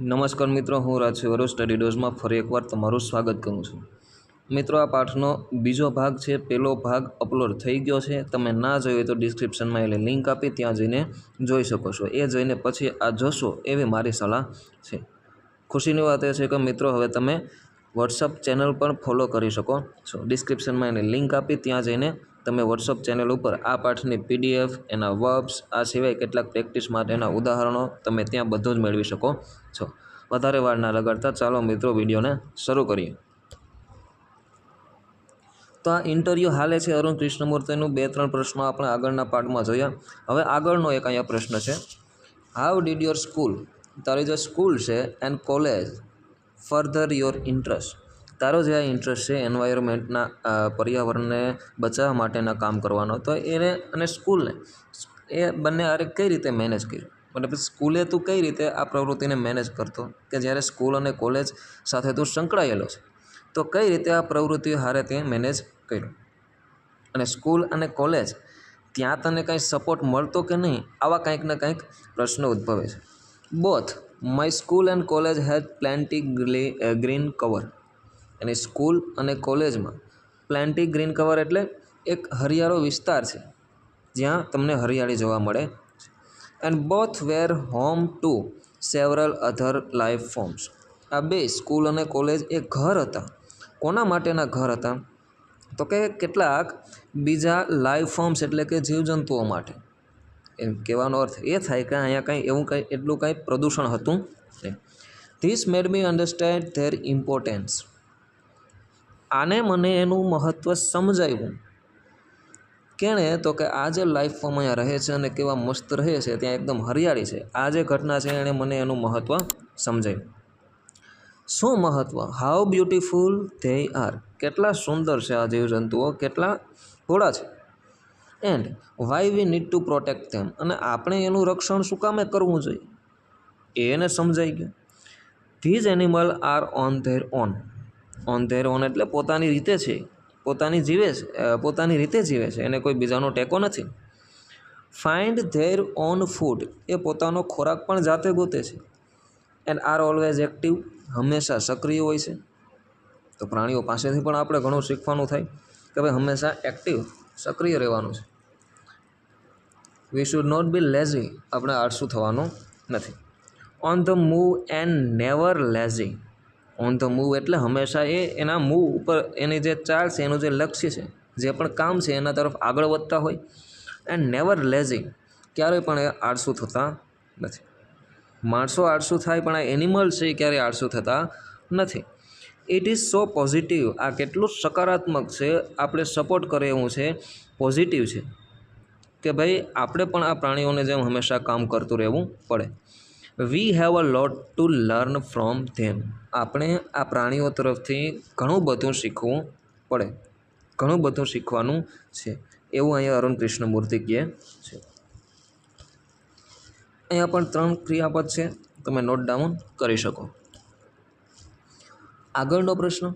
નમસ્કાર મિત્રો, હું રાજ સ્ટડી ડોઝમાં ફરી એકવાર તમારું સ્વાગત કરું છું. મિત્રો, આ પાઠનો બીજો ભાગ છે પહેલો ભાગ અપલોડ થઈ ગયો છે. તમે ના જોયો તો ડિસ્ક્રિપ્શનમાં એટલે લિંક આપી ત્યાં જઈને જોઈ શકો છો. એ જોઈને પછી આ જોશો, એવી મારી સલાહ છે. ખુશીની વાત એ છે કે મિત્રો, હવે તમે વોટ્સઅપ ચેનલ પણ ફોલો કરી શકો છો. ડિસ્ક્રિપ્શનમાં એની લિંક આપી ત્યાં જઈને તમે વોટ્સઅપ ચેનલ ઉપર આ પાઠની પીડીએફ, એના વર્બ્સ આ સિવાય કેટલાક પ્રેક્ટિસ માટેના ઉદાહરણો તમે ત્યાં બધું જ મેળવી શકો છો. વધારે વાર ના લગાડતા ચાલો મિત્રો વિડીયોને શરૂ કરીએ. તો આ ઇન્ટરવ્યૂ હાલે છે અરુણ કૃષ્ણમૂર્તિનું. બે ત્રણ પ્રશ્નો આપણે આગળના પાર્ટમાં જોયા. હવે આગળનો એક અહીંયા પ્રશ્ન છે. હાઉ ડીડ યોર સ્કૂલ તારી જે સ્કૂલ છે and college further your interest તારો જે આ ઇન્ટરેસ્ટ છે એન્વાયરમેન્ટના પર્યાવરણને બચાવવા માટેના કામ કરવાનો, તો એને અને સ્કૂલને એ બંને આરે કઈ રીતે મેનેજ કર્યું? મતલબ સ્કૂલે તું કઈ રીતે આ પ્રવૃત્તિને મેનેજ કરતો? કે જ્યારે સ્કૂલ અને કોલેજ સાથે તું સંકળાયેલો છે, તો કઈ રીતે આ પ્રવૃત્તિ હારે તે મેનેજ કર્યું? અને સ્કૂલ અને કોલેજ ત્યાં તને કાંઈ સપોર્ટ મળતો કે નહીં? આવા કંઈક ને કંઈક પ્રશ્નો ઉદ્ભવે છે. Both my school and college has plenty green cover અને સ્કૂલ અને કોલેજમાં પ્લેન્ટી ગ્રીન કવર એટલે એક હરિયાળો વિસ્તાર છે, જ્યાં તમને હરિયાળી જોવા મળે and both where home to several other life forms આ બે સ્કૂલ અને કોલેજ એ ઘર હતા. કોના માટેના ઘર હતા? તો કે કેટલાક બીજા લાઈફ ફોર્મ્સ એટલે કે જીવજંતુઓ માટે. એમ કહેવાનો અર્થ એ થાય કે અહીંયા કંઈ એવું કંઈ એટલું કંઈ પ્રદૂષણ હતું નહીં. This made me understand their importance આને મને એનું મહત્ત્વ સમજાવ્યું કેણે તો કે આ જે લાઈફમાં અહીંયા રહે છે અને કેવા મસ્ત રહે છે, ત્યાં એકદમ હરિયાળી છે. આ જે ઘટના છે એણે મને એનું મહત્ત્વ સમજાવ્યું શું મહત્ત્વ હાઉ બ્યુટિફુલ ધે આર કેટલા સુંદર છે આ જીવજંતુઓ. કેટલા થોડા છે. And why we need to protect them અને આપણે એનું રક્ષણ શું કામે કરવું જોઈએ? એને સમજાઈ ગયું. These animal are on there on on there on એટલે પોતાની રીતે છે. પોતાની જીવે છે. પોતાની રીતે જીવે છે. એને કોઈ બીજાનો ટેકો નથી. ફાઇન્ડ ધેર ઓન ફૂડ એ પોતાનો ખોરાક પણ જાતે ગોતે છે. એન્ડ આર ઓલવેઝ એક્ટિવ હંમેશા સક્રિય હોય છે. તો પ્રાણીઓ પાસેથી પણ આપણે ઘણું શીખવાનું થાય કે ભાઈ હંમેશા એક્ટિવ સક્રિય રહેવાનું છે. We should not be lazy આપણે આળસુ થવાનું નથી. On the move and never lazy on the move એટલે હંમેશા એ એના મૂવ ઉપર એની જે ચાલ છે, એનું જે લક્ષ્ય છે, જે પણ કામ છે, એના તરફ આગળ વધતા હોય. એન્ડ નેવર લેઝી ક્યારેય પણ એ આળસુ થતા નથી. માણસો આળસુ થાય પણ આ એનિમલ છે એ ક્યારેય આળસુ થતા નથી. ઇટ ઇઝ સો પોઝિટિવ આ કેટલું સકારાત્મક છે, આપણે સપોર્ટ કરે એવું છે પોઝિટિવ છે. કે ભાઈ, આપણે પણ આ પ્રાણીઓને જેમ હંમેશા કામ કરતું રહેવું પડે. We have a lot to learn from them આપણે આ પ્રાણીઓ તરફથી ઘણું બધું શીખવું પડે. ઘણું બધું શીખવાનું છે. એવું અહીંયા અરુણ કૃષ્ણમૂર્તિ કહે છે. અહીંયા પણ ત્રણ ક્રિયાપદ છે. તમે નોટ ડાઉન કરી શકો. આગળનો પ્રશ્ન.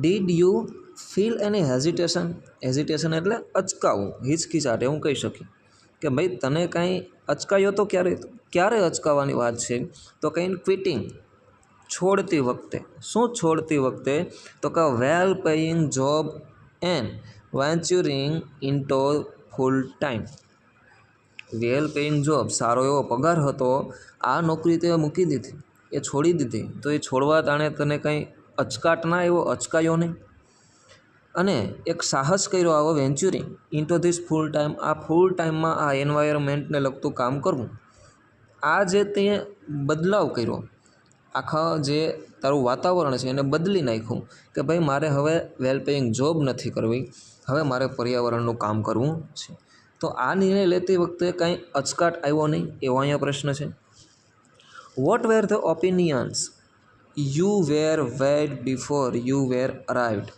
Did you feel any hesitation hesitation એટલે અચકાવું, હિચકિચાટ, એવું કહી શકીએ. કે ભાઈ તને કાંઈ અચકાયો તો ક્યારે? ક્યારે અચકાવાની વાત છે? તો કંઈ ક્વિટિંગ છોડતી વખતે. શું છોડતી વખતે? તો કે well paying job and venturing into full time well paying job સારો એવો પગાર હતો, આ નોકરી તે મૂકી દીધી. એ છોડી દીધી. તો એ છોડવા તાણે તને કંઈ અચકાટ ના એવો અચકાયો નહીં? અને એક સાહસ કર્યો આવો venturing into this full time આ ફૂલ ટાઈમમાં આ એન્વાયરમેન્ટને લગતું કામ કરવું. આ જે તે બદલાવ કર્યો, આખા જે તારું વાતાવરણ છે એને બદલી નાખ્યું કે ભાઈ મારે હવે વેલ પેઇંગ જોબ નથી કરવી, હવે મારે પર્યાવરણનું કામ કરવું છે. તો આ નિર્ણય લેતી વખતે કાંઈ અચકાટ આવ્યો નહીં, એવો અહીંયા પ્રશ્ન છે. What were the opinions you were wed before you were arrived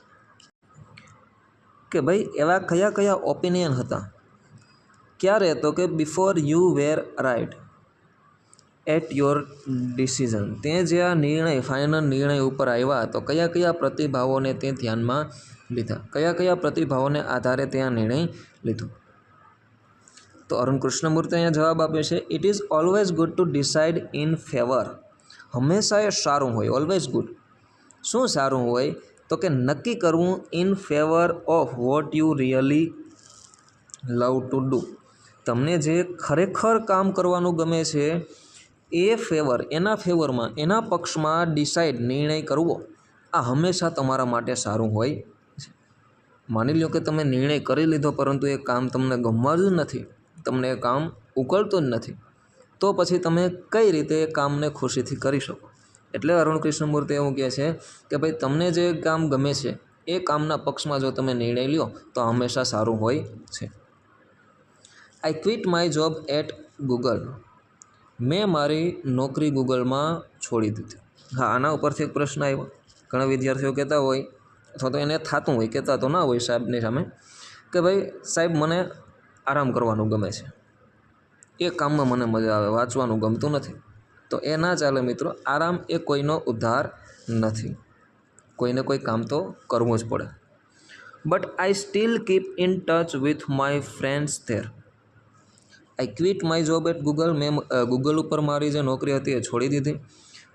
કે ભાઈ એવા કયા કયા ઓપિનિયન હતા? ક્યારે તો કે before you were right at your decision તે જે આ નિર્ણય ફાઇનલ નિર્ણય ઉપર આવ્યા તો કયા કયા પ્રતિભાવોને તે ધ્યાનમાં લીધા? કયા કયા પ્રતિભાવોને આધારે તે આ નિર્ણય લીધો? તો અરુણ કૃષ્ણમૂર્તિ અહીંયા જવાબ આપે છે it is always good to decide in favour હંમેશા એ સારું હોય ઓલવેઝ ગુડ શું સારું હોય? તો કે નક્કી કરવું in favour of what you really love to do તમને જે ખરેખર કામ કરવાનું ગમે છે, એ ફેવર એના ફેવરમાં એના પક્ષમાં ડિસાઇડ નિર્ણય કરવો, આ હંમેશા તમારા માટે સારું હોય છે. માની લો કે તમે નિર્ણય કરી લીધો, પરંતુ એ કામ તમને ગમવા જ નથી, તમને એ કામ ઉકળતું જ નથી, તો પછી તમે કઈ રીતે એ કામને ખુશીથી કરી શકો? એટલે અરુણ કૃષ્ણમૂર્તિ એવું કહે છે કે ભાઈ, તમને જે કામ ગમે છે, એ કામના પક્ષમાં જો તમે નિર્ણય લ્યો, તો હંમેશા સારું હોય છે. I quit my job at Google મેં મારી નોકરી ગૂગલમાં છોડી દીધી. હા, આના ઉપરથી એક પ્રશ્ન આવ્યો. ઘણા વિદ્યાર્થીઓ કહેતા હોય, અથવા તો એને થતું હોય, કહેતા તો ના હોય સાહેબની સામે, કે ભાઈ, સાહેબ, મને આરામ કરવાનું ગમે છે. એ કામમાં મને મજા આવે, વાંચવાનું ગમતું નથી. તો એ ના ચાલે મિત્રો, આરામ એ કોઈનો ઉદ્ધાર નથી. કોઈને કોઈ કામ તો કરવું જ પડે. But I still keep in touch with my friends there I quit my job at Google મેં ગૂગલ ઉપર મારી જે નોકરી હતી એ છોડી દીધી.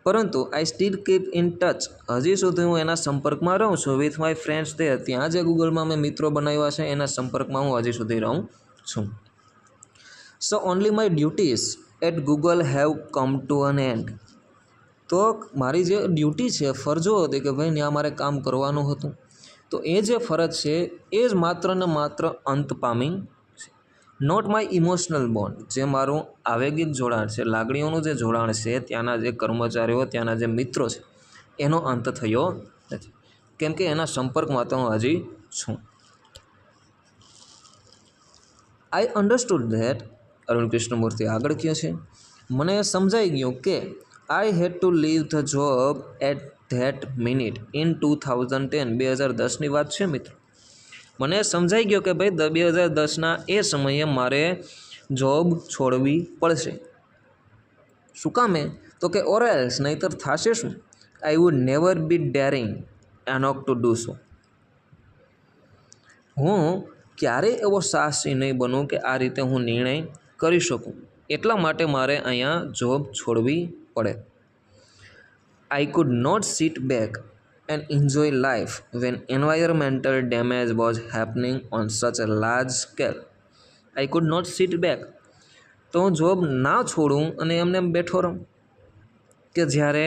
પરંતુ I still keep in touch હજી સુધી હું એના સંપર્કમાં રહું છું. વિથ માય ફ્રેન્ડ્સ ધેર ત્યાં જે ગૂગલમાં મેં મિત્રો બનાવ્યા છે. એના સંપર્કમાં હું હજી સુધી રહું છું. So only my duties at Google have come to an end તો મારી જે ડ્યુટી છે, ફરજો હતી કે ભાઈ ત્યાં મારે કામ કરવાનું હતું. તો એ જે ફરજ છે, એ જ માત્ર ને માત્ર અંત પામી નોટ માય ઇમોશનલ બોન્ડ જે મારું આવેગિક જોડાણ છે, લાગણીઓનું જે જોડાણ છે, ત્યાંના જે કર્મચારીઓ, ત્યાંના જે મિત્રો છે, એનો અંત થયો નથી. કેમ કે એના સંપર્કમાં તો હું હજી છું. I understood that Arun Krishnamurthy આગળ કહે છે, મને સમજાઈ ગયું કે I had to leave the job at that minute in two thousand ten બે હજાર દસની વાત છે મિત્રો. મને સમજાઈ ગયો કે ભાઈ, બે હજાર દસના એ સમયે મારે જોબ છોડવી પડશે. શું કામે તો કે ઓરેલ્સ નહીતર થશે શું? I would never be daring enough to do so હું ક્યારેય એવો સાહસી નહીં બનું કે આ રીતે હું નિર્ણય કરી શકું? એટલા માટે મારે અહીંયા જોબ છોડવી પડે. I could not sit back and enjoy life when environmental damage was happening on such a large scale I could not sit back તો હું જોબ ના છોડું અને એમને એમ બેઠો રહું કે જ્યારે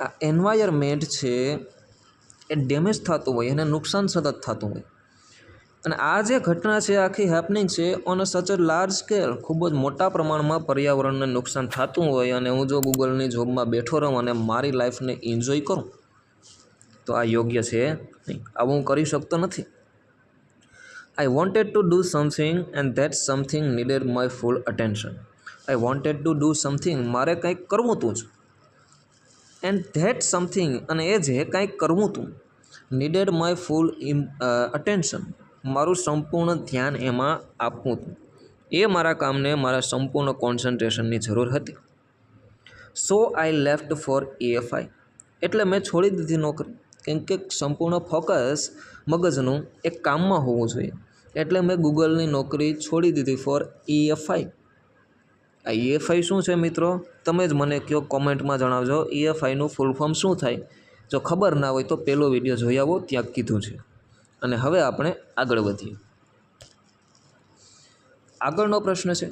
આ એન્વાયરમેન્ટ છે એ ડેમેજ થતું હોય, એને નુકસાન સતત થતું હોય અને આ જે ઘટના છે, આખી હેપનિંગ છે ઓન અ સચ અ લાર્જ સ્કેલ ખૂબ જ મોટા પ્રમાણમાં પર્યાવરણને નુકસાન થતું હોય અને હું જો ગૂગલની જોબમાં બેઠો રહું અને મારી લાઈફને એન્જોય કરું, તો આ યોગ્ય છે નહીં. આવું હું કરી શકતો નથી. I wanted to do something and that something needed my full attention I wanted to do something મારે કંઈક કરવું તું જ. એન્ડ ધેટ સમથિંગ અને એ જે કંઈક કરવું તું નીડેડ માય ફૂલ ઇમ અટેન્શન મારું સંપૂર્ણ ધ્યાન એમાં આપવું હતું. એ મારા કામને મારા સંપૂર્ણ કોન્સન્ટ્રેશનની જરૂર હતી. સો આઈ લેફ્ટ ફોર એએફઆઈ એટલે મેં છોડી દીધી નોકરી. કેમ કે સંપૂર્ણ ફોકસ મગજનું એક કામમાં હોવું જોઈએ. એટલે મેં ગૂગલની નોકરી છોડી દીધી ફોર ઈએફઆઈ આ ઈએફઆઈ શું છે મિત્રો? તમે જ મને કહો કોમેન્ટમાં જણાવજો ઈએફઆઈનું ફૂલ ફોર્મ શું થાય? જો ખબર ના હોય તો પહેલો વીડિયો જોઈ આવો, ત્યાં કીધું છે. અને હવે આપણે આગળ વધીએ. આગળનો પ્રશ્ન છે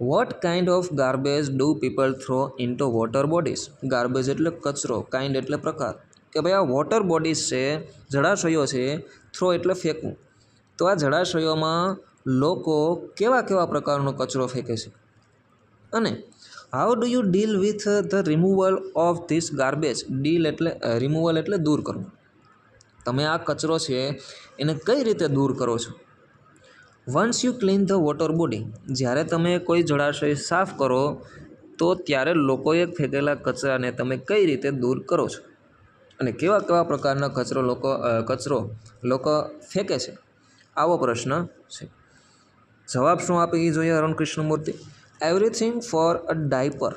what kind of garbage do people throw into water bodies garbage એટલે કચરો કાઇન્ડ એટલે પ્રકાર. કે ભાઈ આ વોટર બોડીઝ છે, જળાશયો છે થ્રો એટલે ફેંકવું. તો આ જળાશયોમાં લોકો કેવા કેવા પ્રકારનો કચરો ફેંકે છે? અને how do you deal with the removal of this garbage deal એટલે રિમૂવલ એટલે દૂર કરવું. તમે આ કચરો છે એને કઈ રીતે દૂર કરો છો? Once you clean the water body જ્યારે તમે કોઈ જળાશય સાફ કરો, તો ત્યારે લોકોએ ફેંકેલા કચરાને તમે કઈ રીતે દૂર કરો છો? અને કેવા કેવા પ્રકારના કચરો લોકો કચરો લોકો ફેંકે છે? આવો પ્રશ્ન છે. જવાબ શું આપે જોઈએ Arun Krishnamurthy? Everything for a diaper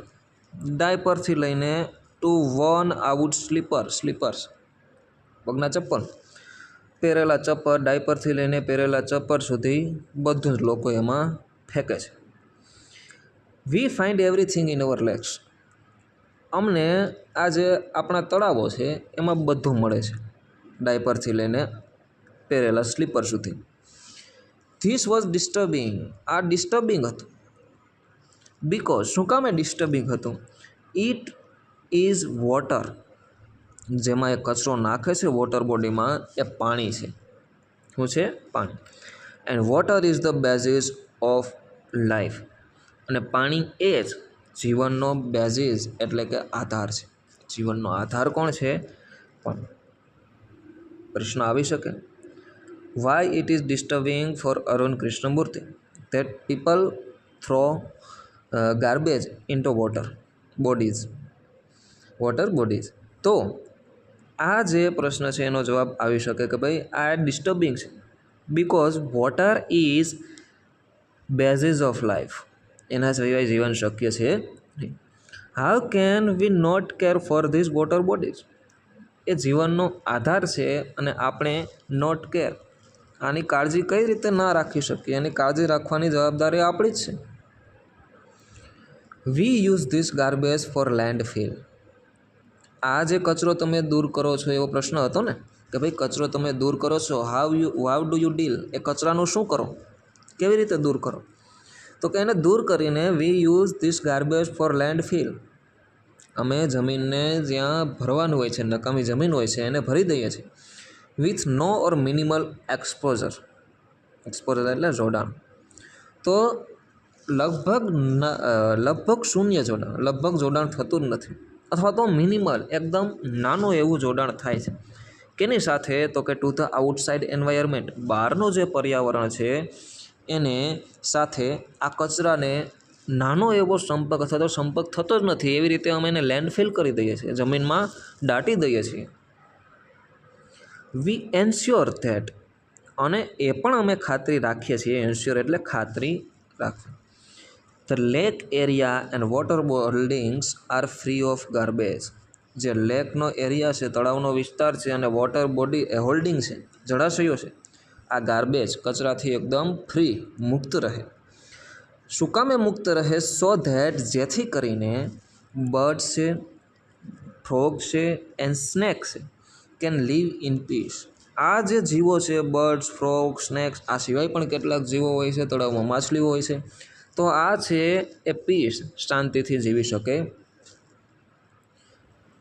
ડાયપરથી લઈને to worn out slipper slippers પગના ચપ્પલ. પહેરેલા ચપ્પલ ડાયપરથી લઈને પહેરેલા ચપ્પર સુધી બધું જ લોકો એમાં ફેંકે છે. We find everything in our lakes અમને આ જે આપણા તળાવો છે, એમાં બધું મળે છે. ડાયપરથી લઈને પહેરેલા સ્લીપર સુધી. ધીસ વોઝ ડિસ્ટર્બિંગ આ ડિસ્ટર્બિંગ હતું. બિકોઝ શું કામ ડિસ્ટર્બિંગ હતું? ઇટ ઇઝ વોટર જેમાં એ કચરો નાખે છે વોટર બોડીમાં એ પાણી છે. શું છે? પાણી. And water is the basis of life અને પાણી એ જ જીવનનો બેઝિસ એટલે કે આધાર છે. જીવનનો આધાર કોણ છે? પાણી. પ્રશ્ન આવી શકે. Why it is disturbing for Arun Krishnamurthy that people throw garbage into water bodies water bodies તો આ જે પ્રશ્ન છે એનો જવાબ આવી શકે કે ભાઈ આ ડિસ્ટર્બિંગ છે. Because water is basis of life એના સિવાય જીવન શક્ય છે નહીં. How can we not care for this water bodies એ જીવનનો આધાર છે અને આપણે નોટ કેર આની કાળજી કઈ રીતે ના રાખી શકીએ? એની કાળજી રાખવાની જવાબદારી આપણી જ છે. We use this garbage for landfill આ જે કચરો તમે દૂર કરો છો, એવો પ્રશ્ન હતો ને? કે ભાઈ, કચરો તમે દૂર કરો છો how you how do you deal એ કચરાનું શું કરો? કેવી રીતે દૂર કરો? તો કે એને દૂર કરીને we use this garbage for landfill અમે જમીનને જ્યાં ભરવાનું હોય છે, નકામી જમીન હોય છે, એને ભરી દઈએ છીએ. With no or minimal exposure exposure એટલે જોડાણ. તો લગભગ લગભગ શૂન્ય જોડાણ. લગભગ જોડાણ થતું જ નથી. અથવા તો મિનિમલ, એકદમ નાનું એવું જોડાણ થાય છે. કેની સાથે? તો કે ટુ ધ આઉટસાઇડ એન્વાયરમેન્ટ બહારનું જે પર્યાવરણ છે, એને સાથે આ કચરાને નાનો એવો સંપર્ક અથવા તો સંપર્ક થતો જ નથી. એવી રીતે અમે એને લેન્ડફિલ કરી દઈએ છીએ. જમીનમાં દાટી દઈએ છીએ. વી એન્શ્યોર ધેટ અને એ પણ અમે ખાતરી રાખીએ છીએ. એન્શ્યોર એટલે ખાતરી રાખવી. The lake area and water holdings are free of garbage જે લેકનો એરિયા છે, તળાવનો વિસ્તાર છે અને વોટર બોડી હોલ્ડિંગ છે, જળાશયો છે. આ ગાર્બેજ કચરાથી એકદમ ફ્રી મુક્ત રહે. શું કામે મુક્ત રહે? સો ધેટ જેથી કરીને બર્ડ્સ છે ફ્રોગ છે એન્ડ સ્નેક છે કેન લીવ ઇન પીસ આ જે જીવો છે બર્ડ્સ ફ્રોગ સ્નેક્સ આ સિવાય પણ કેટલાક જીવો હોય છે, તળાવમાં માછલીઓ હોય છે. તો આ છે એ પીસ. શાંતિથી જીવી શકે.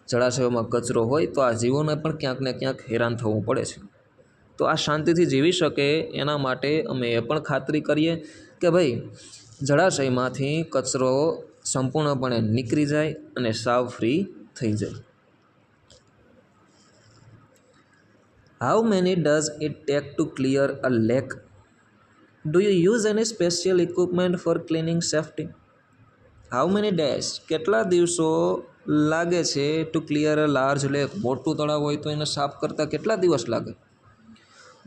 જળાશયોમાં કચરો હોય તો આ જીવોને પણ ક્યાંક ને ક્યાંક હેરાન થવું પડે છે. તો આ શાંતિથી જીવી શકે એના માટે અમે એ પણ ખાતરી કરીએ કે ભાઈ, જળાશયમાંથી કચરો સંપૂર્ણપણે નીકળી જાય અને સાવ ફ્રી થઈ જાય. How many does it take to clear a lake do you use any special equipment for cleaning safety how many days? કેટલા દિવસો લાગે છે to clear a large lake મોટું તળાવ હોય તો એને સાફ કરતાં કેટલા દિવસ લાગે?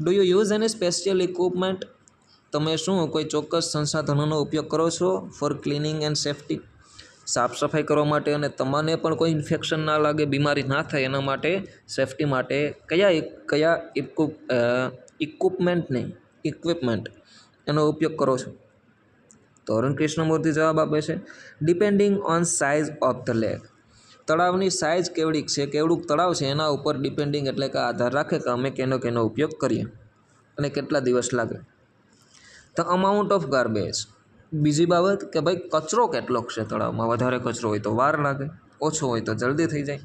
Do you use any special equipment તમે શું કોઈ ચોક્કસ સંસાધનોનો ઉપયોગ કરો છો ફોર ક્લિનિંગ એન્ડ સેફ્ટી સાફ સફાઈ કરવા માટે અને તમને પણ કોઈ ઇન્ફેક્શન ના લાગે, બીમારી ના થાય, એના માટે સેફ્ટી માટે કયા કયા ઇક્વિપ ઇક્વિપમેન્ટ નહીં ઇક્વિપમેન્ટ એનો ઉપયોગ કરો છો? તો અરુણ કૃષ્ણમૂર્તિ જવાબ આપે છે depending on size of the lake તળાવની સાઇઝ કેવડીક છે, કેવડુંક તળાવ છે, એના ઉપર ડિપેન્ડિંગ એટલે કે આધાર રાખે કે અમે કેનો કેનો ઉપયોગ કરીએ અને કેટલા દિવસ લાગે. ધ અમાઉન્ટ ઓફ ગાર્બેજ બીજી બાબત કે ભાઈ, કચરો કેટલોક છે તળાવમાં? વધારે કચરો હોય તો વાર લાગે, ઓછો હોય તો જલ્દી થઈ જાય.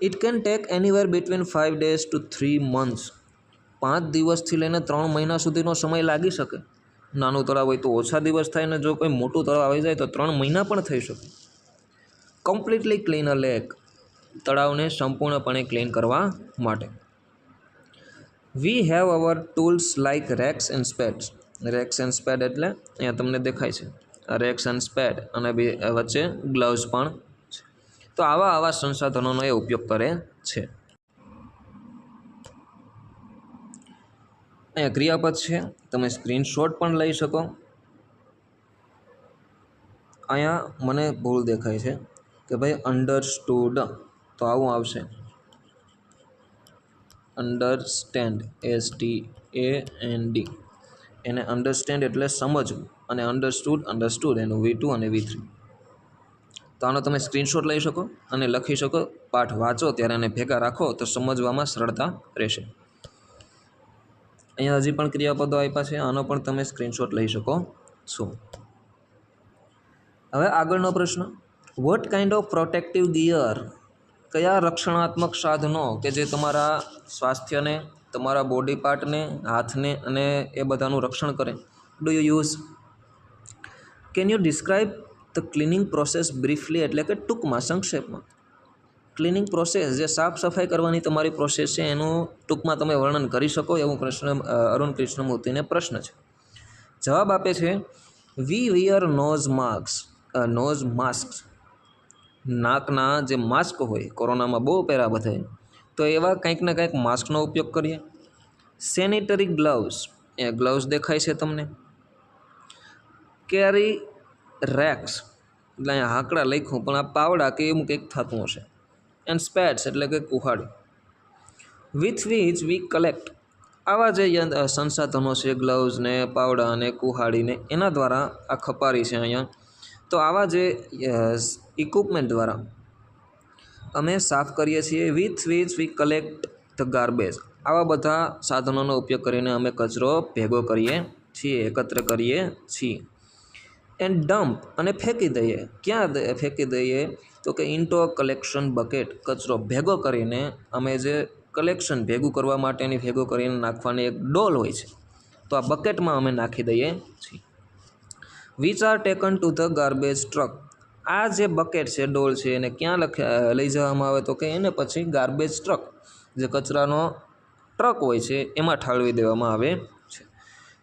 It can take anywhere between five days to three months પાંચ દિવસથી લઈને ત્રણ મહિના સુધીનો સમય લાગી શકે. નાનું તળાવ હોય તો ઓછા દિવસ થાય ને જો કોઈ મોટું તળાવ આવી જાય તો ત્રણ મહિના પણ થઈ શકે. કમ્પ્લીટલી ક્લીન અ લેક તળાવને સંપૂર્ણપણે ક્લીન કરવા માટે. We have our tools like rakes and spades rakes and spade એટલે અહીંયા તમને દેખાય છે. રેક્સ એન્ડ સ્પેડ અને વચ્ચે ગ્લવ્સ પણ તો આવા આવા સંસાધનોનો એ ઉપયોગ કરે છે. અહીંયા ક્રિયાપદ છે. તમે સ્ક્રીનશોટ પણ લઈ શકો. અહીંયા મને ભૂલ દેખાય છે કે ભાઈ અંડરસ્ટુડ તો આવું આવશે. Understand S T A N D એને અંડરસ્ટેન્ડ એટલે સમજવું અને અંડરસ્ટુડ અંડરસ્ટુડ એનું વી ટુ અને વી થ્રી તો આનો તમે સ્ક્રીનશોટ લઈ શકો અને લખી શકો. પાઠ વાંચો ત્યારે એને ભેગા રાખો તો સમજવામાં સરળતા રહેશે. અહીંયા હજી પણ ક્રિયાપદો આપ્યા છે, આનો પણ તમે સ્ક્રીનશોટ લઈ શકો. છો હવે આગળનો પ્રશ્ન. What kind of protective gear કયા રક્ષણાત્મક સાધનો કે જે તમારા સ્વાસ્થ્યને, તમારા બોડી પાર્ટને હાથને અને એ બધાનું રક્ષણ કરે? Do you use can you describe the cleaning process briefly એટલે કે ટૂંકમાં સંક્ષેપમાં. ક્લિનિંગ પ્રોસેસ જે સાફ સફાઈ કરવાની તમારી પ્રોસેસ છે, એનું ટૂંકમાં તમે વર્ણન કરી શકો એવું કૃષ્ણ અરુણ કૃષ્ણમૂર્તિને પ્રશ્ન છે. જવાબ આપે છે we wear nose mask nose mask નાકના જે માસ્ક હોય, કોરોનામાં બહુ પહેરા બધાય તો એવા કંઈક ને કંઈક માસ્કનો ઉપયોગ કરીએ. સેનિટરી ગ્લવ્સ એ ગ્લવ્સ દેખાય છે તમને. કેરી રેક્સ એટલે અહીંયા હાંકડા લખ્યું, પણ આ પાવડા કે એવું કંઈક થતું હશે. એન્ડ સ્પેટ્સ એટલે કે કુહાડી. વિથ વિચ વી કલેક્ટ આવા જે સંસાધનો છે ગ્લવ્સ ને પાવડા અને કુહાડીને એના દ્વારા આ ખપારી છે અહીંયા. તો આવા જે ઇક્વિપમેન્ટ દ્વારા અમે સાફ કરીએ છીએ with which we collect the garbage આવા બધા સાધનોનો ઉપયોગ કરીને અમે કચરો ભેગો કરીએ છીએ, એકત્ર કરીએ છીએ. એન્ડ ડમ્પ અને ફેંકી દઈએ. ક્યાં ફેંકી દઈએ? તો કે ઇન્ટો કલેક્શન બકેટ કચરો ભેગો કરીને અમે જે કલેક્શન ભેગું કરવા માટેની ભેગો કરીને નાખવાની એક ડોલ હોય છે. તો આ બકેટમાં અમે નાખી દઈએ છીએ. Which are taken to the garbage truck આ જે બકેટ છે, ડોલ છે, એને ક્યાં લખ, લઈ જવામાં આવે? તો કે એને પછી ગાર્બેજ ટ્રક જે કચરાનો ટ્રક હોય છે, એમાં ઠાલવી દેવામાં આવે.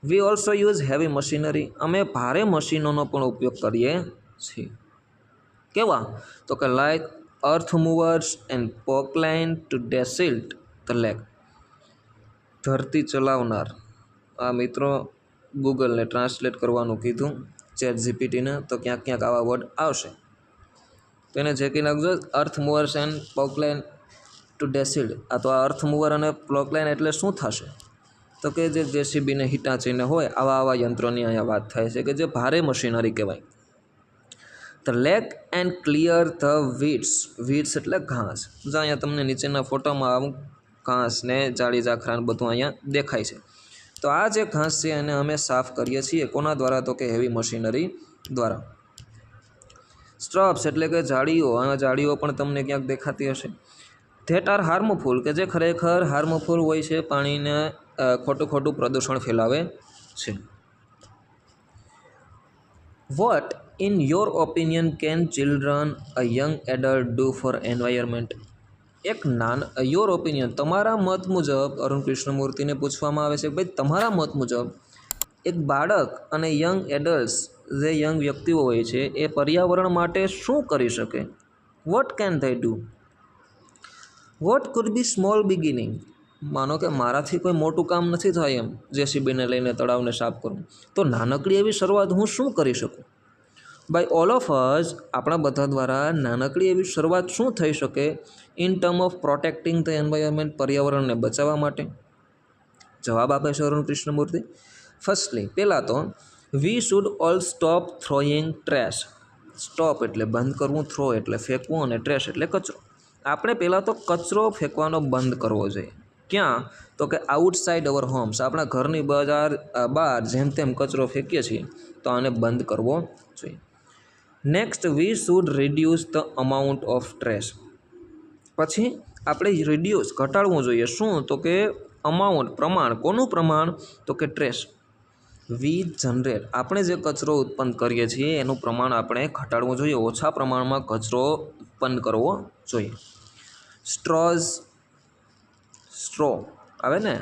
We also use heavy machinery અમે ભારે મશીનોનો પણ ઉપયોગ કરીએ છીએ. કેવા? તો કે like earth movers and Poclain to desilt the lake ધરતી ચલાવનાર. આ મિત્રો ગૂગલને ટ્રાન્સલેટ કરવાનું કીધું. ચેટ જીપીટીને તો ક્યાંક ક્યાંક આવા વર્ડ આવશે. તેને એને જેકી નાખજો. Earth movers and Poclain to desilt આ તો આ અર્થ મૂવર અને પોકલાઇન એટલે શું થશે? તો કે જે જેસીબીને હિટાચીને હોય, આવા આવા યંત્રોની અહીંયા વાત થાય છે કે જે ભારે મશીનરી કહેવાય. The lake and clear the weeds weeds એટલે ઘાસ. જો અહીંયા તમને નીચેના ફોટોમાં અમુક ઘાસ ને જાળી ઝાખરા બધું અહીંયા દેખાય છે. તો આ જે ઘાસ છે એને અમે સાફ કરીએ છીએ કોના દ્વારા તો કે હેવી મશીનરી દ્વારા. સ્ટ્રબ્સ એટલે કે જાળીઓ. આ જાળીઓ પણ તમને ક્યાંક દેખાતી હશે. ધેટ આર હાર્મફુલ કે જે ખરેખર હાર્મફુલ હોય છે પાણીને ખોટું ખોટું પ્રદૂષણ ફેલાવે છે. What in your opinion can children a young adult do for environment એક નાન યોર ઓપિનિયન તમારા મત મુજબ, અરુણ કૃષ્ણમૂર્તિને પૂછવામાં આવે છે, ભાઈ, તમારા મત મુજબ, એક બાળક અને યંગ એડલ્ટ્સ જે યંગ વ્યક્તિઓ હોય છે, એ પર્યાવરણ માટે શું કરી શકે? What can they do what could be small beginning માનો કે મારાથી કોઈ મોટું કામ નથી થાય એમ, જેસીબીને લઈને તળાવને સાફ કરવું. તો નાનકડી એવી શરૂઆત હું શું કરી શકું? બાય ઓલ ઓફ અસ આપણા બધા દ્વારા નાનકડી એવી શરૂઆત શું થઈ શકે? In term of protecting the environment પર્યાવરણને બચાવવા માટે? જવાબ આપે છે અરુણ કૃષ્ણમૂર્તિ. ફર્સ્ટલી પહેલાં તો we should all stop throwing trash stop એટલે બંધ કરવું થ્રો એટલે ફેંકવું અને ટ્રેશ એટલે કચરો. આપણે પહેલાં તો કચરો ફેંકવાનો બંધ કરવો જોઈએ. ક્યાં? તો કે આઉટસાઇડ અવર હોમ્સ. આપણા ઘરની બજાર બહાર જેમ તેમ કચરો ફેંકીએ છીએ, તો આને બંધ કરવો જોઈએ. Next we should reduce the amount of trash પછી આપણે રિડ્યુસ ઘટાડવું જોઈએ. શું? તો કે અમાઉન્ટ પ્રમાણ. કોનું પ્રમાણ? તો કે ટ્રેશ વી જનરેટ આપણે જે કચરો ઉત્પન્ન કરીએ છીએ, એનું પ્રમાણ આપણે ઘટાડવું જોઈએ. ઓછા પ્રમાણમાં કચરો ઉત્પન્ન કરવો જોઈએ. સ્ટ્રોઝ સ્ટ્રો આવે ને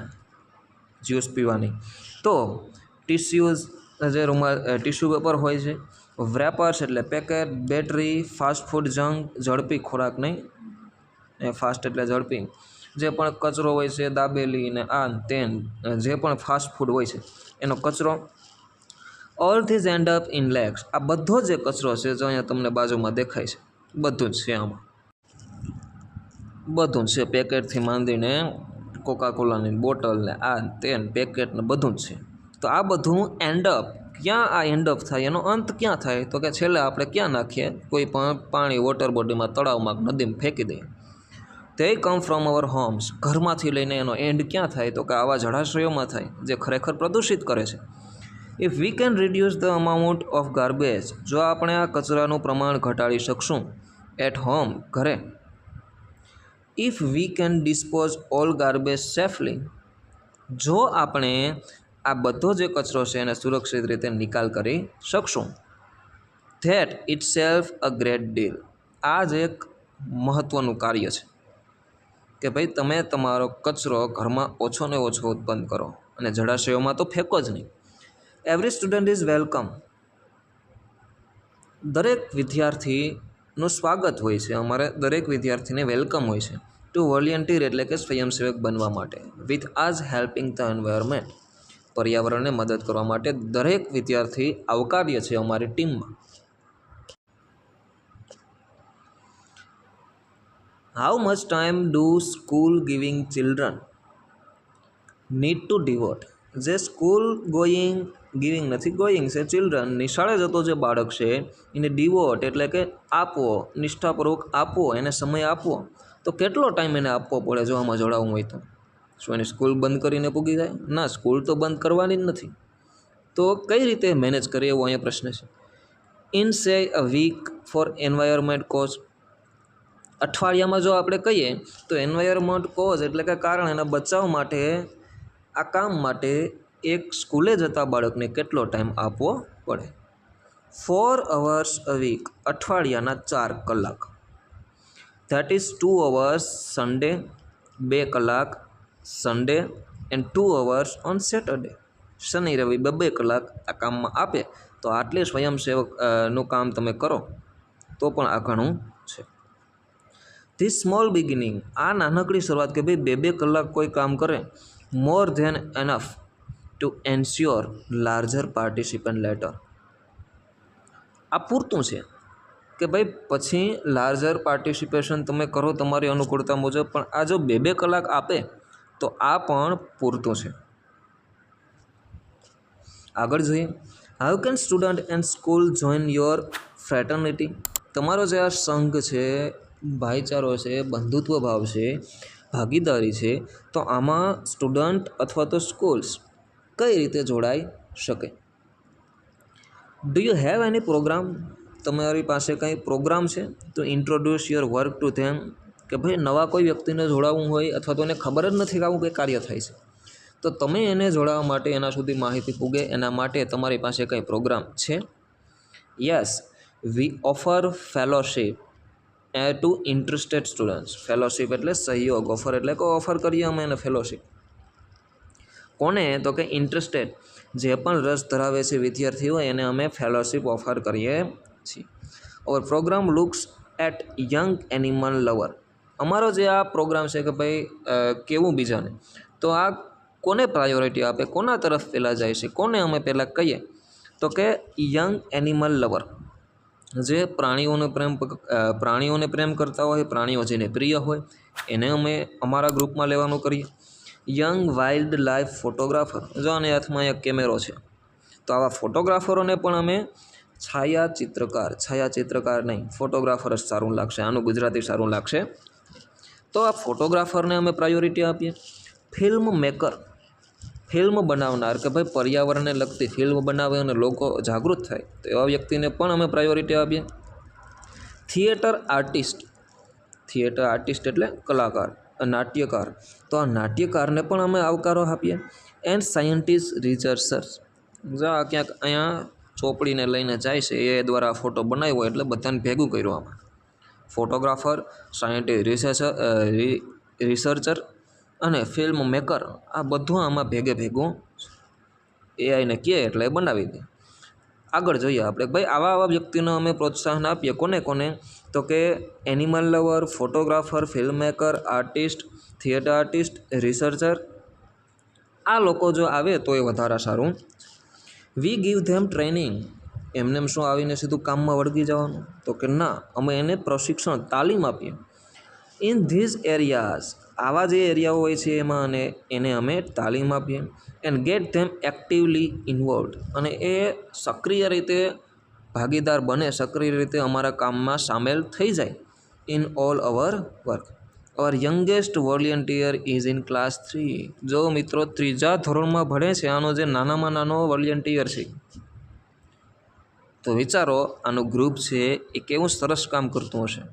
જ્યુસ પીવાની. તો ટીસ્યુઝ જે રૂમમાં ટીસ્યુ પેપર હોય છે વ્રેપર્સ એટલે packet, battery, fast food, junk, ઝડપી ખોરાક નહીં. એ ફાસ્ટ એટલે ઝડપી. જે પણ કચરો હોય છે, દાબેલી ને આ તેન જે પણ ફાસ્ટ ફૂડ હોય છે, એનો કચરો. All these end up in lakes આ બધો જે કચરો છે, જો અહીંયા તમને બાજુમાં દેખાય છે, બધું જ છે આમાં. બધું જ છે, પેકેટથી માંડીને કોકા કોલાની બોટલ ને આ તેન પેકેટ ને બધું જ છે. તો આ બધું એન્ડઅપ ક્યાં આ એન્ડઅપ થાય? એનો અંત ક્યાં થાય? તો કે છેલ્લે આપણે ક્યાં નાખીએ? કોઈ પણ પાણી વોટર બોડીમાં તળાવમાં નદીમાં ફેંકી દઈએ. તે કમ ફ્રોમ અવર હોમ્સ ઘરમાંથી લઈને એનો એન્ડ ક્યાં થાય? તો કે આવા જળાશયોમાં થાય, જે ખરેખર પ્રદૂષિત કરે છે. If we can reduce the amount of garbage જો આપણે આ કચરાનું પ્રમાણ ઘટાડી શકશું એટ હોમ ઘરે if we can dispose all garbage safely જો આપણે આ બધો જે કચરો છે એને સુરક્ષિત રીતે નિકાલ કરી શકશું that itself a great deal આ જ એક મહત્ત્વનું કાર્ય છે કે ભાઈ તમે તમારો કચરો ઘરમાં ઓછો ને ઓછો ઉત્પન્ન કરો અને જળાશયોમાં તો ફેંકો જ નહીં. એવરી સ્ટુડન્ટ ઇઝ વેલકમ દરેક વિદ્યાર્થીનું સ્વાગત હોય છે. અમારે દરેક વિદ્યાર્થીને વેલકમ હોય છે. ટુ વોલિયન્ટીર એટલે કે સ્વયંસેવક બનવા માટે. With as helping the environment પર્યાવરણને મદદ કરવા માટે દરેક વિદ્યાર્થી આવકાર્ય છે અમારી ટીમમાં. How much time do school giving children need to devote જે સ્કૂલ ગોઈંગ ગિવિંગ નથી, ગોઈંગ છે ચિલ્ડ્રન નિશાળે જતો જે બાળક છે, એને ડિવોટ એટલે કે આપવો નિષ્ઠાપૂર્વક આપવો એને સમય આપવો તો કેટલો ટાઈમ એને આપવો પડે જો આમાં જોડાવવું હોય તો? શું એની સ્કૂલ બંધ કરીને પૂગી જાય? ના સ્કૂલ તો બંધ કરવાની જ નથી. તો કઈ રીતે મેનેજ કરીએ એવો અહીંયા પ્રશ્ન છે. In say a week for environment cause અઠવાડિયામાં જો આપણે કહીએ, તો એન્વાયરમેન્ટ કોઝ એટલે કે કારણ એના બચાવ માટે, આ કામ માટે એક સ્કૂલે જતા બાળકને કેટલો ટાઈમ આપવો પડે? ફોર અવર્સ અ વીક અઠવાડિયાના ચાર કલાક. That is two hours Sunday બે કલાક Sunday and two hours on Saturday શનિ, રવિ બે કલાક આ કામમાં આપે. તો આટલી સ્વયંસેવકનું કામ તમે કરો, તો પણ આ ઘણું છે. ધીસ સ્મોલ બિગિનિંગ આ નાનકડી શરૂઆત કે ભાઈ બે બે કલાક કોઈ કામ કરે more than enough to ensure larger participant later આ પૂરતું છે કે ભાઈ પછી લાર્જર પાર્ટિસિપેશન તમે કરો તમારી અનુકૂળતા મુજબ, પણ આ જો બે બે કલાક આપે, તો આ પણ પૂરતું છે. આગળ જોઈએ. How can student and school join your fraternity તમારો જે આ સંઘ છે, ભાઈચારો છે, બંધુત્વ ભાવ છે, ભાગીદારી છે, તો આમાં સ્ટુડન્ટ અથવા તો સ્કૂલ્સ કઈ રીતે જોડાઈ શકે? Do you have any program તમારી પાસે કંઈ પ્રોગ્રામ છે? તો introduce your work to them કે ભાઈ, નવા કોઈ વ્યક્તિને જોડાવવું હોય અથવા તો એને ખબર જ નથી કે આવું કંઈ કાર્ય થાય છે. તો તમે એને જોડાવા માટે એના સુધી માહિતી પૂગે. એના માટે તમારી પાસે કંઈ પ્રોગ્રામ છે? Yes we offer fellowship A to interested students fellowship એટલે સહયોગ. ઓફર એટલે કે ઓફર કરીએ અમે એને ફેલોશિપ કોને? તો કે ઇન્ટરેસ્ટેડ જે પણ રસ ધરાવે છે વિદ્યાર્થીઓ એને અમે ફેલોશિપ ઓફર કરીએ છીએ. Or program looks at young animal lover અમારો જે આ પ્રોગ્રામ છે કે ભાઈ કેવું બીજાને? તો આ કોને પ્રાયોરિટી આપે? કોના તરફ પહેલાં જાય છે? કોને અમે પહેલાં કહીએ? તો કે યંગ એનિમલ લવર જે પ્રાણીઓને પ્રેમ પ્રાણીઓને પ્રેમ કરતા હોય, પ્રાણીઓ જેને પ્રિય હોય, એને અમે અમારા ગ્રુપમાં લેવાનું કરીએ. Young wild life photographer. જો આને હાથમાં એક કેમેરો છે, તો આવા ફોટોગ્રાફરોને પણ અમે છાયા ચિત્રકાર છાયા ચિત્રકાર નહીં, ફોટોગ્રાફર જ સારું લાગશે, આનું ગુજરાતી સારું લાગશે. તો આ ફોટોગ્રાફરને અમે પ્રાયોરિટી આપીએ. ફિલ્મ મેકર, ફિલ્મ બનાવનાર કે ભાઈ પર્યાવરણને લગતી ફિલ્મ બનાવે અને લોકો જાગૃત થાય, તો એવા વ્યક્તિને પણ અમે પ્રાયોરિટી આપીએ. થિયેટર આર્ટિસ્ટ થિયેટર આર્ટિસ્ટ એટલે કલાકાર. નાટ્યકાર. તો આ નાટ્યકારને પણ અમે આવકારો આપીએ. એન્ડ સાયન્ટિસ્ટ રિસર્ચર્સ જો ક્યાંક અહીંયા ચોપડીને લઈને જાય છે, એ દ્વારા ફોટો બનાવ્યો એટલે બધાને ભેગું કર્યું આમાં. ફોટોગ્રાફર સાયન્ટિસ્ટ રિસર્ચર રિસર્ચર અને ફિલ્મ મેકર આ બધું આમાં ભેગે ભેગું એઆઈને કહે એટલે બનાવી દે. આગળ જોઈએ આપણે. ભાઈ, આવા આવા વ્યક્તિને અમે પ્રોત્સાહન આપીએ કોને કોને? તો કે animal lover photographer film maker artist theatre artist researcher આ લોકો જો આવે તો એ વધારે સારું. વી ગીવ ધેમ ટ્રેનિંગ એમને એમ શું આવીને સીધું કામમાં વળગી જવાનું? તો કે ના, અમે એને પ્રશિક્ષણ, તાલીમ આપીએ. ઇન ધીઝ એરિયાઝ આવા જે એરિયાઓ હોય છે એમાં અને એને અમે તાલીમ આપીએ and get them actively involved અને એ સક્રિય રીતે ભાગીદાર બને, સક્રિય રીતે અમારા કામમાં સામેલ થઈ જાય in all our work our youngest volunteer is in class three જો મિત્રો ત્રીજા ધોરણમાં ભણે છે, આનો જે નાનામાં નાનો વોલિયન્ટિયર છે, તો વિચારો આનું ગ્રુપ છે એ કેવું સરસ કામ કરતું હશે.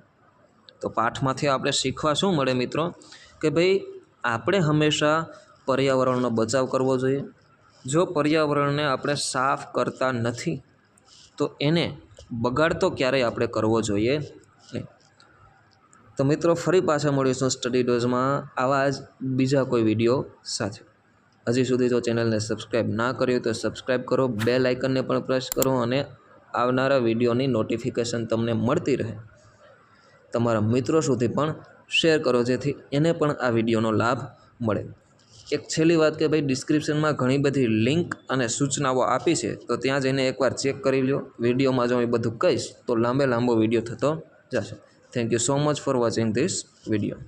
તો પાઠમાંથી આપણે શીખવા શું મળે મિત્રો? કે ભાઈ, આપણે હંમેશા પર્યાવરણનો બચાવ કરવો જોઈએ. જો પર્યાવરણને આપણે સાફ કરતા નથી, તો એને બગાડતો ક્યારેય આપણે કરવો જોઈએ નહીં. તો મિત્રો, ફરી પાછા મળીશું સ્ટડી ડોઝમાં આવા જ બીજા કોઈ વીડિયો સાથે. હજી સુધી જો ચેનલને સબસ્ક્રાઈબ ના કર્યું તો સબસ્ક્રાઈબ કરો બે લાઇકનને પણ પ્રેસ કરો અને આવનારા વિડીયોની નોટિફિકેશન તમને મળતી રહે. તમારા મિત્રો સુધી પણ શેર કરો જેથી એને પણ આ વિડીયોનો લાભ મળે. એક છેલ્લી વાત કે ભાઈ, ડિસ્ક્રિપ્શનમાં ઘણી બધી લિંક અને સૂચનાઓ આપી છે, તો ત્યાં જઈને એકવાર ચેક કરી લો વિડીયોમાં જો એ બધું કહીશ, તો લાંબે લાંબો વીડિયો થતો જશે. Thank you so much for watching this video